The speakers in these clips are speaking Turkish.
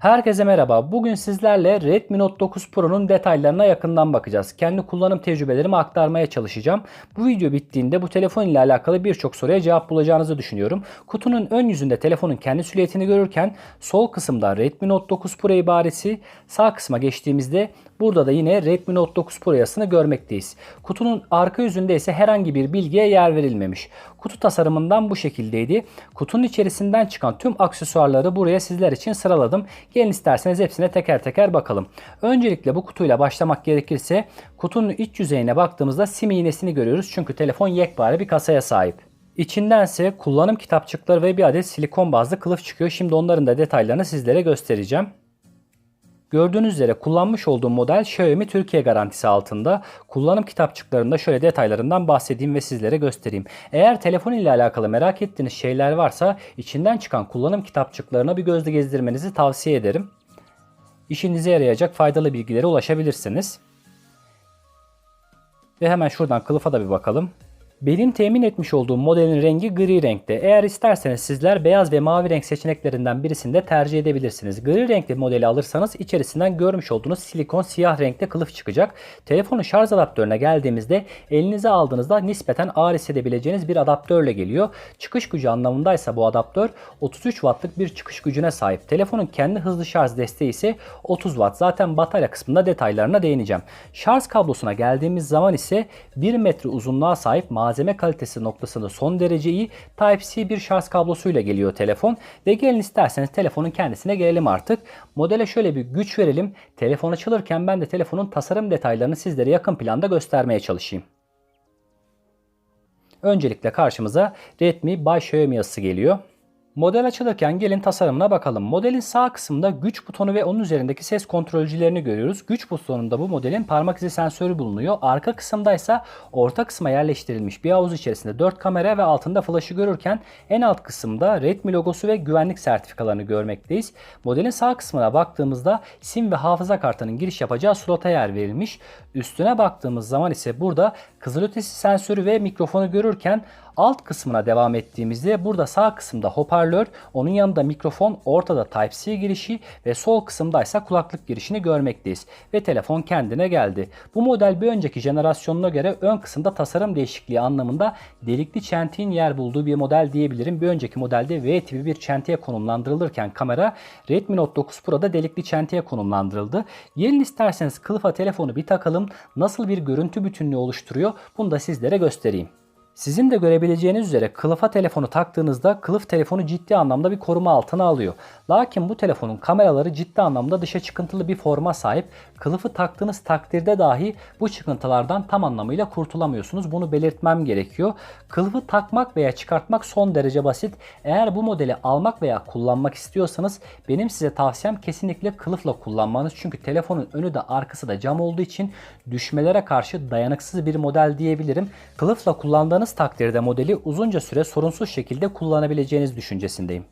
Herkese merhaba. Bugün sizlerle Redmi Note 9 Pro'nun detaylarına yakından bakacağız. Kendi kullanım tecrübelerimi aktarmaya çalışacağım. Bu video bittiğinde bu telefon ile alakalı birçok soruya cevap bulacağınızı düşünüyorum. Kutunun ön yüzünde telefonun kendi silüetini görürken sol kısımda Redmi Note 9 Pro ibaresi, sağ kısma geçtiğimizde burada da yine Redmi Note 9 Pro yazısını görmekteyiz. Kutunun arka yüzünde ise herhangi bir bilgiye yer verilmemiş. Kutu tasarımından bu şekildeydi. Kutunun içerisinden çıkan tüm aksesuarları buraya sizler için sıraladım. Gelin isterseniz hepsine teker teker bakalım. Öncelikle bu kutuyla başlamak gerekirse kutunun iç yüzeyine baktığımızda sim iğnesini görüyoruz. Çünkü telefon yekpare bir kasaya sahip. İçindense kullanım kitapçıkları ve bir adet silikon bazlı kılıf çıkıyor. Şimdi onların da detaylarını sizlere göstereceğim. Gördüğünüz üzere kullanmış olduğum model Xiaomi Türkiye garantisi altında. Kullanım kitapçıklarında şöyle detaylarından bahsedeyim ve sizlere göstereyim. Eğer telefon ile alakalı merak ettiğiniz şeyler varsa içinden çıkan kullanım kitapçıklarına bir gözle gezdirmenizi tavsiye ederim. İşinize yarayacak faydalı bilgilere ulaşabilirsiniz. Ve hemen şuradan kılıfa da bir bakalım. Benim temin etmiş olduğum modelin rengi gri renkte. Eğer isterseniz sizler beyaz ve mavi renk seçeneklerinden birisini de tercih edebilirsiniz. Gri renkli modeli alırsanız içerisinden görmüş olduğunuz silikon siyah renkte kılıf çıkacak. Telefonun şarj adaptörüne geldiğimizde elinize aldığınızda nispeten ağır hissedebileceğiniz bir adaptörle geliyor. Çıkış gücü anlamındaysa bu adaptör 33 wattlık bir çıkış gücüne sahip. Telefonun kendi hızlı şarj desteği ise 30 watt. Zaten batarya kısmında detaylarına değineceğim. Şarj kablosuna geldiğimiz zaman ise 1 metre uzunluğa sahip malzeme kalitesi noktasında son derece iyi Type-C bir şarj kablosuyla geliyor telefon. Ve gelin isterseniz telefonun kendisine gelelim artık. Modele şöyle bir güç verelim. Telefon açılırken ben de telefonun tasarım detaylarını sizlere yakın planda göstermeye çalışayım. Öncelikle karşımıza Redmi by Xiaomi yazısı geliyor. Model açılırken gelin tasarımına bakalım. Modelin sağ kısmında güç butonu ve onun üzerindeki ses kontrolcülerini görüyoruz. Güç butonunda bu modelin parmak izi sensörü bulunuyor. Arka kısımda ise orta kısma yerleştirilmiş bir havuz içerisinde 4 kamera ve altında flaşı görürken en alt kısımda Redmi logosu ve güvenlik sertifikalarını görmekteyiz. Modelin sağ kısmına baktığımızda sim ve hafıza kartının giriş yapacağı slota yer verilmiş. Üstüne baktığımız zaman ise burada kızılötesi sensörü ve mikrofonu görürken alt kısmına devam ettiğimizde burada sağ kısımda hoparlör, onun yanında mikrofon, ortada Type-C girişi ve sol kısımda ise kulaklık girişini görmekteyiz. Ve telefon kendine geldi. Bu model bir önceki jenerasyonuna göre ön kısımda tasarım değişikliği anlamında delikli çentiğin yer bulduğu bir model diyebilirim. Bir önceki modelde V tipi bir çentiğe konumlandırılırken kamera Redmi Note 9 Pro'da delikli çentiğe konumlandırıldı. Gelin isterseniz kılıfa telefonu bir takalım. Nasıl bir görüntü bütünlüğü oluşturuyor bunu da sizlere göstereyim. Sizin de görebileceğiniz üzere kılıfa telefonu taktığınızda kılıf telefonu ciddi anlamda bir koruma altına alıyor. Lakin bu telefonun kameraları ciddi anlamda dışa çıkıntılı bir forma sahip. Kılıfı taktığınız takdirde dahi bu çıkıntılardan tam anlamıyla kurtulamıyorsunuz. Bunu belirtmem gerekiyor. Kılıfı takmak veya çıkartmak son derece basit. Eğer bu modeli almak veya kullanmak istiyorsanız benim size tavsiyem kesinlikle kılıfla kullanmanız. Çünkü telefonun önü de arkası da cam olduğu için düşmelere karşı dayanıksız bir model diyebilirim. Kılıfla kullandığınız takdirde modeli uzunca süre sorunsuz şekilde kullanabileceğiniz düşüncesindeyim.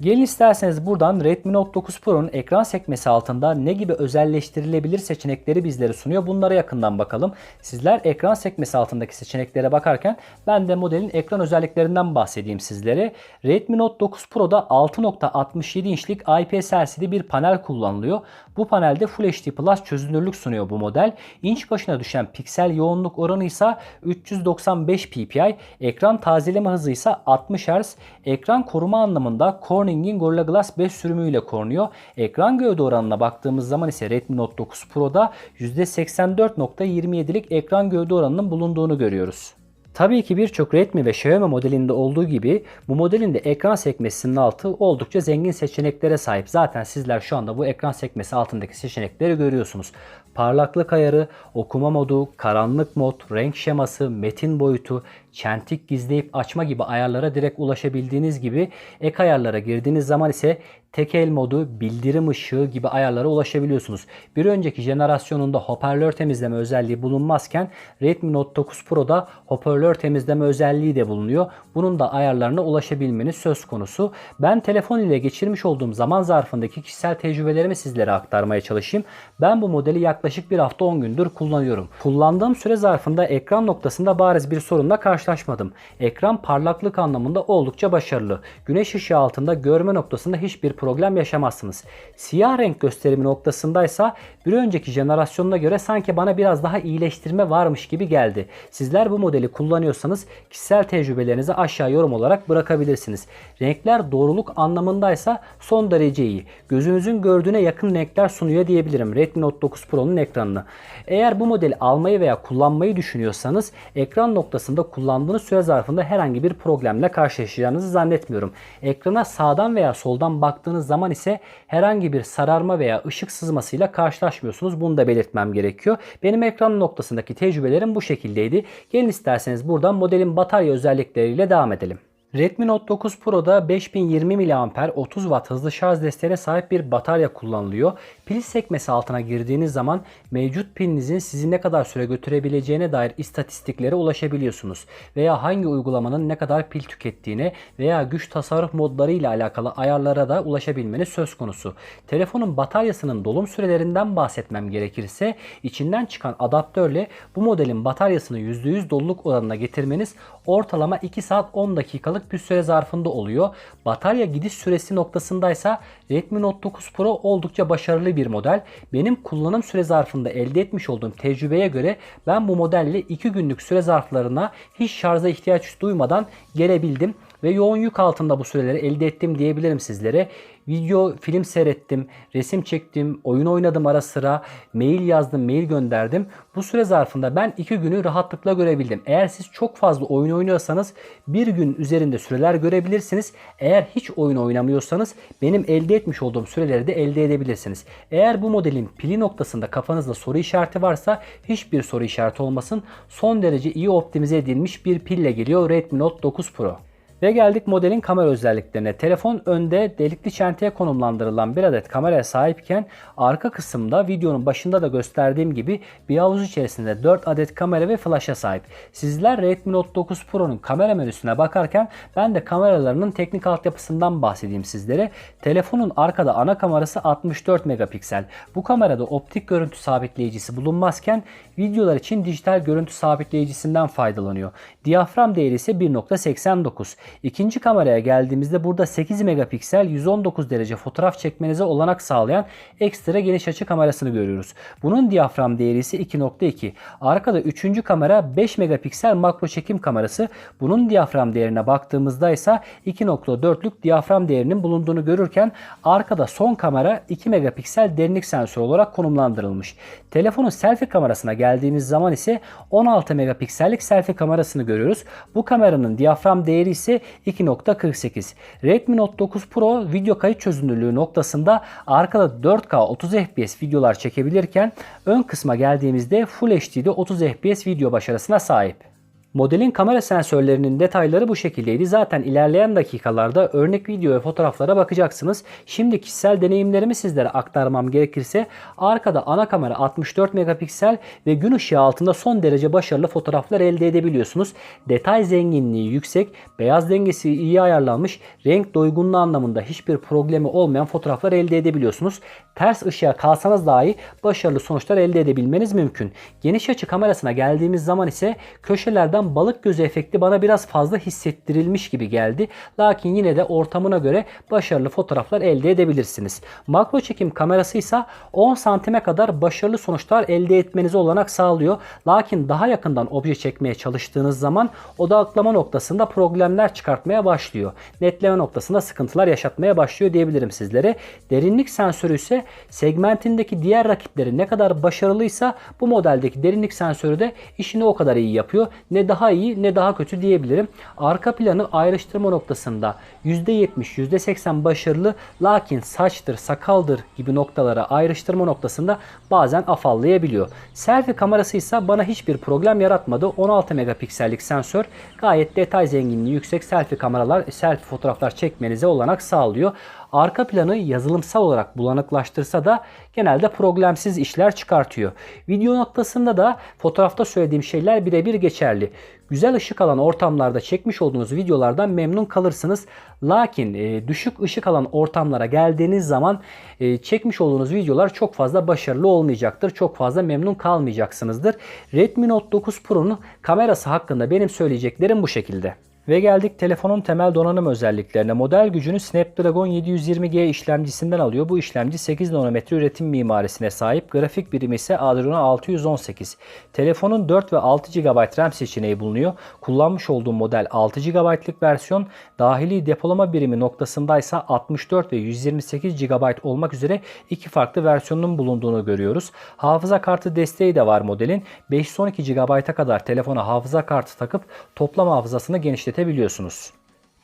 Gelin isterseniz buradan Redmi Note 9 Pro'nun ekran sekmesi altında ne gibi özelleştirilebilir seçenekleri bizlere sunuyor. Bunlara yakından bakalım. Sizler ekran sekmesi altındaki seçeneklere bakarken ben de modelin ekran özelliklerinden bahsedeyim sizlere. Redmi Note 9 Pro'da 6.67 inçlik IPS LCD bir panel kullanılıyor. Bu panelde Full HD Plus çözünürlük sunuyor bu model. İnç başına düşen piksel yoğunluk oranı ise 395 ppi. Ekran tazeleme hızı ise 60 Hz. Ekran koruma anlamında Corning'in Gorilla Glass 5 sürümüyle korunuyor. Ekran gövde oranına baktığımız zaman ise Redmi Note 9 Pro'da %84.27'lik ekran gövde oranının bulunduğunu görüyoruz. Tabii ki birçok Redmi ve Xiaomi modelinde olduğu gibi bu modelin de ekran sekmesinin altı oldukça zengin seçeneklere sahip. Zaten sizler şu anda bu ekran sekmesi altındaki seçenekleri görüyorsunuz. Parlaklık ayarı, okuma modu, karanlık mod, renk şeması, metin boyutu, çentik gizleyip açma gibi ayarlara direkt ulaşabildiğiniz gibi ek ayarlara girdiğiniz zaman ise tek el modu, bildirim ışığı gibi ayarlara ulaşabiliyorsunuz. Bir önceki jenerasyonunda hoparlör temizleme özelliği bulunmazken Redmi Note 9 Pro'da hoparlör temizleme özelliği de bulunuyor. Bunun da ayarlarına ulaşabilmeniz söz konusu. Ben telefon ile geçirmiş olduğum zaman zarfındaki kişisel tecrübelerimi sizlere aktarmaya çalışayım. Ben bu modeli yaklaşık bir hafta 10 gündür kullanıyorum. Kullandığım süre zarfında ekran noktasında bariz bir sorunla karşılaşmadım. Ekran parlaklık anlamında oldukça başarılı. Güneş ışığı altında görme noktasında hiçbir problem yaşamazsınız. Siyah renk gösterimi noktasındaysa bir önceki jenerasyonuna göre sanki bana biraz daha iyileştirme varmış gibi geldi. Sizler bu modeli kullanıyorsanız kişisel tecrübelerinizi aşağı yorum olarak bırakabilirsiniz. Renkler doğruluk anlamındaysa son derece iyi. Gözünüzün gördüğüne yakın renkler sunuyor diyebilirim Redmi Note 9 Pro'nun ekranını. Eğer bu modeli almayı veya kullanmayı düşünüyorsanız ekran noktasında kullandığınız süre zarfında herhangi bir problemle karşılaşacağınızı zannetmiyorum. Ekrana sağdan veya soldan baktığınız zaman ise herhangi bir sararma veya ışık sızmasıyla karşılaşmıyorsunuz. Bunu da belirtmem gerekiyor. Benim ekran noktasındaki tecrübelerim bu şekildeydi. Gelin isterseniz buradan modelin batarya özellikleriyle devam edelim. Redmi Note 9 Pro'da 5020 mAh 30 Watt hızlı şarj desteğine sahip bir batarya kullanılıyor. Pil sekmesi altına girdiğiniz zaman mevcut pilinizin sizi ne kadar süre götürebileceğine dair istatistiklere ulaşabiliyorsunuz. Veya hangi uygulamanın ne kadar pil tükettiğine veya güç tasarruf modları ile alakalı ayarlara da ulaşabilmeniz söz konusu. Telefonun bataryasının dolum sürelerinden bahsetmem gerekirse içinden çıkan adaptörle bu modelin bataryasını %100 doluluk oranına getirmeniz ortalama 2 saat 10 dakikalık bir süre zarfında oluyor. Batarya gidiş süresi noktasındaysa Redmi Note 9 Pro oldukça başarılı bir model. Benim kullanım süre zarfında elde etmiş olduğum tecrübeye göre ben bu modelle 2 günlük süre zarflarına hiç şarja ihtiyaç duymadan gelebildim ve yoğun yük altında bu süreleri elde ettim diyebilirim sizlere. Video, film seyrettim, resim çektim, oyun oynadım ara sıra, mail yazdım, mail gönderdim. Bu süre zarfında ben 2 günü rahatlıkla görebildim. Eğer siz çok fazla oyun oynuyorsanız bir gün üzerinde süreler görebilirsiniz. Eğer hiç oyun oynamıyorsanız benim elde etmiş olduğum süreleri de elde edebilirsiniz. Eğer bu modelin pili noktasında kafanızda soru işareti varsa hiçbir soru işareti olmasın. Son derece iyi optimize edilmiş bir pille geliyor Redmi Note 9 Pro. Ve geldik modelin kamera özelliklerine. Telefon önde delikli çenteye konumlandırılan bir adet kameraya sahipken arka kısımda videonun başında da gösterdiğim gibi bir havuz içerisinde 4 adet kamera ve flash'a sahip. Sizler Redmi Note 9 Pro'nun kamera menüsüne bakarken ben de kameralarının teknik altyapısından bahsedeyim sizlere. Telefonun arkada ana kamerası 64 megapiksel. Bu kamerada optik görüntü sabitleyicisi bulunmazken videolar için dijital görüntü sabitleyicisinden faydalanıyor. Diyafram değeri ise 1.89. İkinci kameraya geldiğimizde burada 8 megapiksel 119 derece fotoğraf çekmenize olanak sağlayan ekstra geniş açı kamerasını görüyoruz. Bunun diyafram değeri ise 2.2. Arkada üçüncü kamera 5 megapiksel makro çekim kamerası. Bunun diyafram değerine baktığımızda ise 2.4'lük diyafram değerinin bulunduğunu görürken arkada son kamera 2 megapiksel derinlik sensörü olarak konumlandırılmış. Telefonun selfie kamerasına geldiğimiz zaman ise 16 megapiksellik selfie kamerasını görüyoruz. Bu kameranın diyafram değeri ise 2.48. Redmi Note 9 Pro video kayıt çözünürlüğü noktasında arkada 4K 30 FPS videolar çekebilirken ön kısma geldiğimizde Full HD'de 30 FPS video başarısına sahip. Modelin kamera sensörlerinin detayları bu şekildeydi. Zaten ilerleyen dakikalarda örnek video ve fotoğraflara bakacaksınız. Şimdi kişisel deneyimlerimi sizlere aktarmam gerekirse arkada ana kamera 64 megapiksel ve gün ışığı altında son derece başarılı fotoğraflar elde edebiliyorsunuz. Detay zenginliği yüksek, beyaz dengesi iyi ayarlanmış, renk doygunluğu anlamında hiçbir problemi olmayan fotoğraflar elde edebiliyorsunuz. Ters ışığa kalsanız dahi başarılı sonuçlar elde edebilmeniz mümkün. Geniş açı kamerasına geldiğimiz zaman ise köşelerden balık gözü efekti bana biraz fazla hissettirilmiş gibi geldi. Lakin yine de ortamına göre başarılı fotoğraflar elde edebilirsiniz. Makro çekim kamerası ise 10 santime kadar başarılı sonuçlar elde etmenize olanak sağlıyor. Lakin daha yakından obje çekmeye çalıştığınız zaman odaklama noktasında problemler çıkartmaya başlıyor. Netleme noktasında sıkıntılar yaşatmaya başlıyor diyebilirim sizlere. Derinlik sensörü ise segmentindeki diğer rakipleri ne kadar başarılıysa bu modeldeki derinlik sensörü de işini o kadar iyi yapıyor. Ne daha iyi ne daha kötü diyebilirim. Arka planı ayrıştırma noktasında %70 %80 başarılı lakin saçtır sakaldır gibi noktalara ayrıştırma noktasında bazen afallayabiliyor. Selfie kamerası ise bana hiçbir problem yaratmadı. 16 megapiksellik sensör gayet detay zenginliği yüksek selfie kameralar selfie fotoğraflar çekmenize olanak sağlıyor. Arka planı yazılımsal olarak bulanıklaştırsa da genelde problemsiz işler çıkartıyor. Video noktasında da fotoğrafta söylediğim şeyler birebir geçerli. Güzel ışık alan ortamlarda çekmiş olduğunuz videolardan memnun kalırsınız. Lakin e, düşük ışık alan ortamlara geldiğiniz zaman e, çekmiş olduğunuz videolar çok fazla başarılı olmayacaktır. Çok fazla memnun kalmayacaksınızdır. Redmi Note 9 Pro'nun kamerası hakkında benim söyleyeceklerim bu şekilde. Ve geldik telefonun temel donanım özelliklerine. Model gücünü Snapdragon 720G işlemcisinden alıyor. Bu işlemci 8 nanometre üretim mimarisine sahip. Grafik birimi ise Adreno 618. Telefonun 4 ve 6 GB RAM seçeneği bulunuyor. Kullanmış olduğum model 6 GB'lık versiyon. Dahili depolama birimi noktasındaysa 64 ve 128 GB olmak üzere iki farklı versiyonun bulunduğunu görüyoruz. Hafıza kartı desteği de var modelin. 512 GB'a kadar telefona hafıza kartı takıp toplam hafızasını genişletebiliyorsunuz genişletebiliyorsunuz.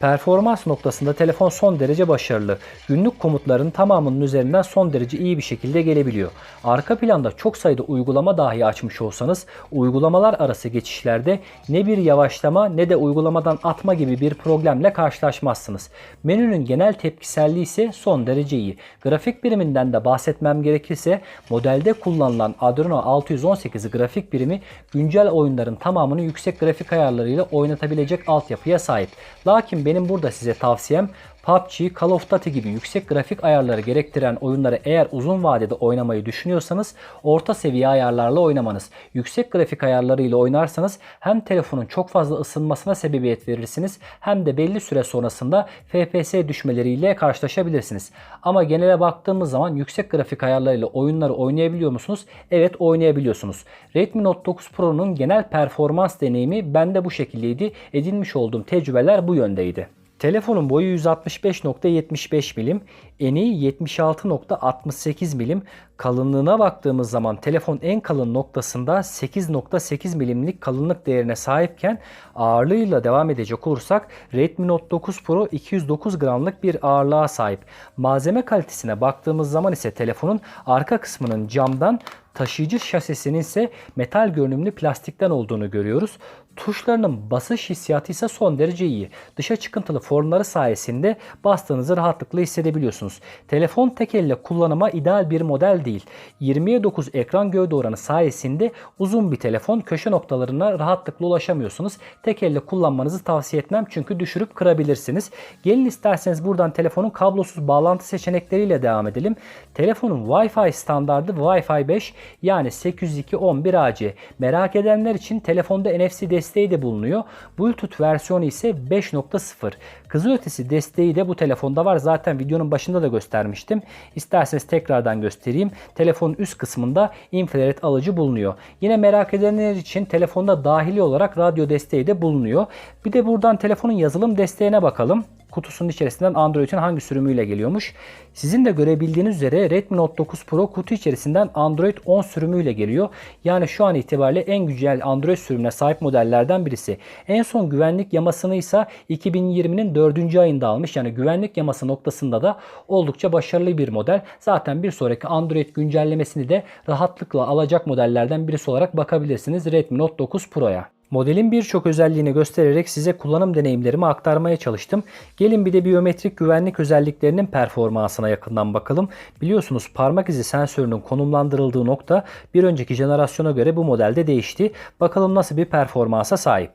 Performans noktasında telefon son derece başarılı. Günlük komutların tamamının üzerinden son derece iyi bir şekilde gelebiliyor. Arka planda çok sayıda uygulama dahi açmış olsanız uygulamalar arası geçişlerde ne bir yavaşlama ne de uygulamadan atma gibi bir problemle karşılaşmazsınız. Menünün genel tepkiselliği ise son derece iyi. Grafik biriminden de bahsetmem gerekirse modelde kullanılan Adreno 618 grafik birimi güncel oyunların tamamını yüksek grafik ayarlarıyla oynatabilecek altyapıya sahip. Lakin benim burada size tavsiyem PUBG, Call of Duty gibi yüksek grafik ayarları gerektiren oyunları eğer uzun vadede oynamayı düşünüyorsanız orta seviye ayarlarla oynamanız. Yüksek grafik ayarlarıyla oynarsanız hem telefonun çok fazla ısınmasına sebebiyet verirsiniz hem de belli süre sonrasında FPS düşmeleriyle karşılaşabilirsiniz. Ama genele baktığımız zaman yüksek grafik ayarlarıyla oyunları oynayabiliyor musunuz? Evet oynayabiliyorsunuz. Redmi Note 9 Pro'nun genel performans deneyimi bende bu şekildeydi. Edinmiş olduğum tecrübeler bu yöndeydi. Telefonun boyu 165.75 milim, eni 76.68 milim. Kalınlığına baktığımız zaman telefon en kalın noktasında 8.8 milimlik kalınlık değerine sahipken ağırlığıyla devam edecek olursak Redmi Note 9 Pro 209 gramlık bir ağırlığa sahip. Malzeme kalitesine baktığımız zaman ise telefonun arka kısmının camdan taşıyıcı şasisinin ise metal görünümlü plastikten olduğunu görüyoruz. Tuşlarının basış hissiyatı ise son derece iyi. Dışa çıkıntılı formları sayesinde bastığınızı rahatlıkla hissedebiliyorsunuz. Telefon tek elle kullanıma ideal bir model değil. 20'ye 9 ekran gövde oranı sayesinde uzun bir telefon köşe noktalarına rahatlıkla ulaşamıyorsunuz. Tek elle kullanmanızı tavsiye etmem çünkü düşürüp kırabilirsiniz. Gelin isterseniz buradan telefonun kablosuz bağlantı seçenekleriyle devam edelim. Telefonun Wi-Fi standardı Wi-Fi 5 yani 802.11ac. Merak edenler için telefonda NFC desteği de bulunuyor. Bluetooth versiyonu ise 5.0. Kızılötesi desteği de bu telefonda var. Zaten videonun başında da göstermiştim. İsterseniz tekrardan göstereyim. Telefonun üst kısmında infrared alıcı bulunuyor. Yine merak edenler için telefonda dahili olarak radyo desteği de bulunuyor. Bir de buradan telefonun yazılım desteğine bakalım kutusunun içerisinden Android'in hangi sürümüyle geliyormuş. Sizin de görebildiğiniz üzere Redmi Note 9 Pro kutu içerisinden Android 10 sürümüyle geliyor. Yani şu an itibariyle en güncel Android sürümüne sahip modellerden birisi. En son güvenlik yamasını ise 2020'nin 4. ayında almış. Yani güvenlik yaması noktasında da oldukça başarılı bir model. Zaten bir sonraki Android güncellemesini de rahatlıkla alacak modellerden birisi olarak bakabilirsiniz Redmi Note 9 Pro'ya. Modelin birçok özelliğini göstererek size kullanım deneyimlerimi aktarmaya çalıştım. Gelin bir de biyometrik güvenlik özelliklerinin performansına yakından bakalım. Biliyorsunuz parmak izi sensörünün konumlandırıldığı nokta bir önceki jenerasyona göre bu modelde değişti. Bakalım nasıl bir performansa sahip.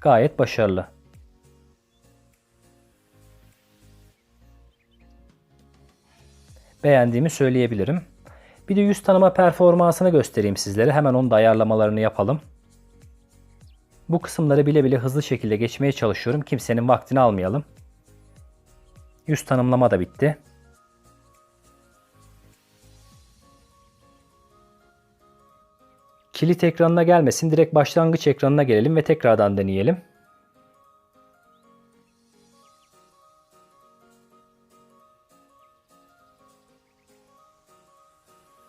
Gayet başarılı. Beğendiğimi söyleyebilirim. Bir de yüz tanıma performansını göstereyim sizlere. Hemen onun da ayarlamalarını yapalım. Bu kısımları bile bile hızlı şekilde geçmeye çalışıyorum. Kimsenin vaktini almayalım. Yüz tanımlama da bitti. Kilit ekranına gelmesin. Direkt başlangıç ekranına gelelim ve tekrardan deneyelim.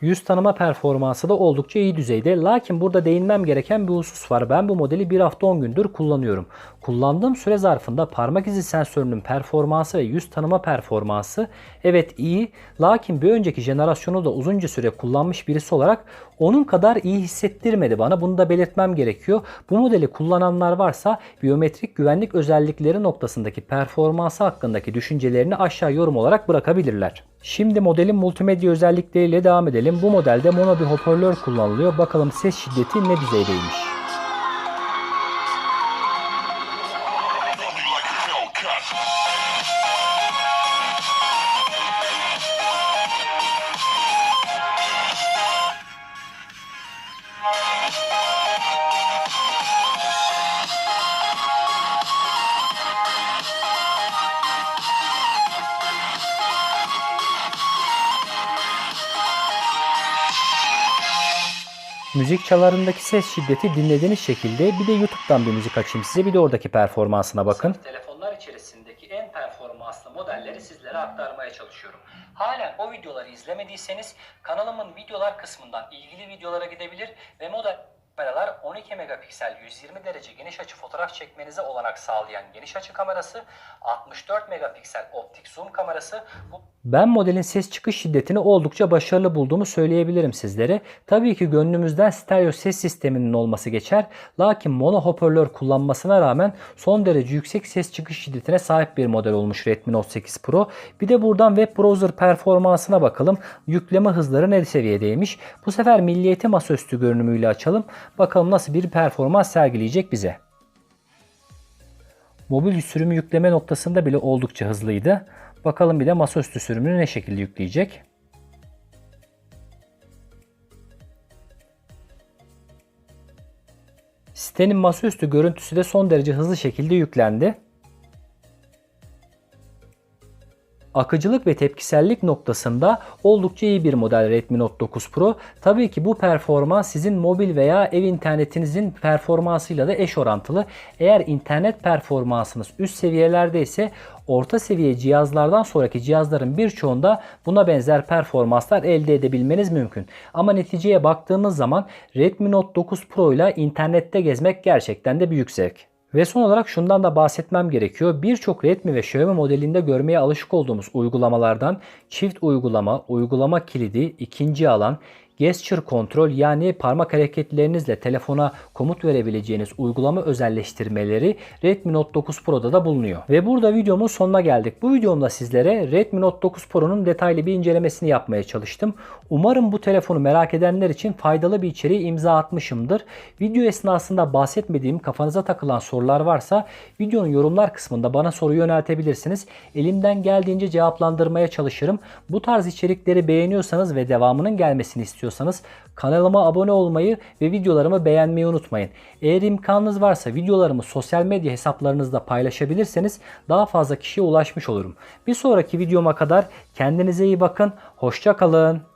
Yüz tanıma performansı da oldukça iyi düzeyde. Lakin burada değinmem gereken bir husus var. Ben bu modeli bir hafta 10 gündür kullanıyorum. Kullandığım süre zarfında parmak izi sensörünün performansı ve yüz tanıma performansı evet iyi. Lakin bir önceki jenerasyonu da uzunca süre kullanmış birisi olarak onun kadar iyi hissettirmedi bana. Bunu da belirtmem gerekiyor. Bu modeli kullananlar varsa biyometrik güvenlik özellikleri noktasındaki performansı hakkındaki düşüncelerini aşağı yorum olarak bırakabilirler. Şimdi modelin multimedya özellikleriyle devam edelim. Bu modelde mono bir hoparlör kullanılıyor. Bakalım ses şiddeti ne düzeydeymiş. Müzik çalarındaki ses şiddeti dinlediğiniz şekilde bir de YouTube'dan bir müzik açayım size bir de oradaki performansına bakın. Telefonlar içerisindeki en performanslı modelleri sizlere aktarmaya çalışıyorum. Halen o videoları izlemediyseniz kanalımın videolar kısmından ilgili videolara gidebilir ve model kameralar 12 megapiksel 120 derece geniş açı fotoğraf çekmenize olanak sağlayan geniş açı kamerası, 64 megapiksel optik zoom kamerası. Ben modelin ses çıkış şiddetini oldukça başarılı bulduğumu söyleyebilirim sizlere. Tabii ki gönlümüzden stereo ses sisteminin olması geçer. Lakin mono hoparlör kullanmasına rağmen son derece yüksek ses çıkış şiddetine sahip bir model olmuş Redmi Note 8 Pro. Bir de buradan web browser performansına bakalım. Yükleme hızları ne seviyedeymiş. Bu sefer milliyeti masaüstü görünümüyle açalım. Bakalım nasıl bir performans sergileyecek bize. Mobil sürümü yükleme noktasında bile oldukça hızlıydı. Bakalım bir de masaüstü sürümünü ne şekilde yükleyecek. Sitenin masaüstü görüntüsü de son derece hızlı şekilde yüklendi. Akıcılık ve tepkisellik noktasında oldukça iyi bir model Redmi Note 9 Pro. Tabii ki bu performans sizin mobil veya ev internetinizin performansıyla da eş orantılı. Eğer internet performansınız üst seviyelerde ise orta seviye cihazlardan sonraki cihazların birçoğunda buna benzer performanslar elde edebilmeniz mümkün. Ama neticeye baktığımız zaman Redmi Note 9 Pro ile internette gezmek gerçekten de büyük zevk. Ve son olarak şundan da bahsetmem gerekiyor. Birçok Redmi ve Xiaomi modelinde görmeye alışık olduğumuz uygulamalardan çift uygulama, uygulama kilidi, ikinci alan, gesture kontrol yani parmak hareketlerinizle telefona komut verebileceğiniz uygulama özelleştirmeleri Redmi Note 9 Pro'da da bulunuyor. Ve burada videomun sonuna geldik. Bu videomda sizlere Redmi Note 9 Pro'nun detaylı bir incelemesini yapmaya çalıştım. Umarım bu telefonu merak edenler için faydalı bir içeriği imza atmışımdır. Video esnasında bahsetmediğim kafanıza takılan sorular varsa videonun yorumlar kısmında bana soru yöneltebilirsiniz. Elimden geldiğince cevaplandırmaya çalışırım. Bu tarz içerikleri beğeniyorsanız ve devamının gelmesini istiyorsanız kanalıma abone olmayı ve videolarımı beğenmeyi unutmayın. Eğer imkanınız varsa videolarımı sosyal medya hesaplarınızda paylaşabilirseniz daha fazla kişiye ulaşmış olurum. Bir sonraki videoma kadar kendinize iyi bakın. Hoşça kalın.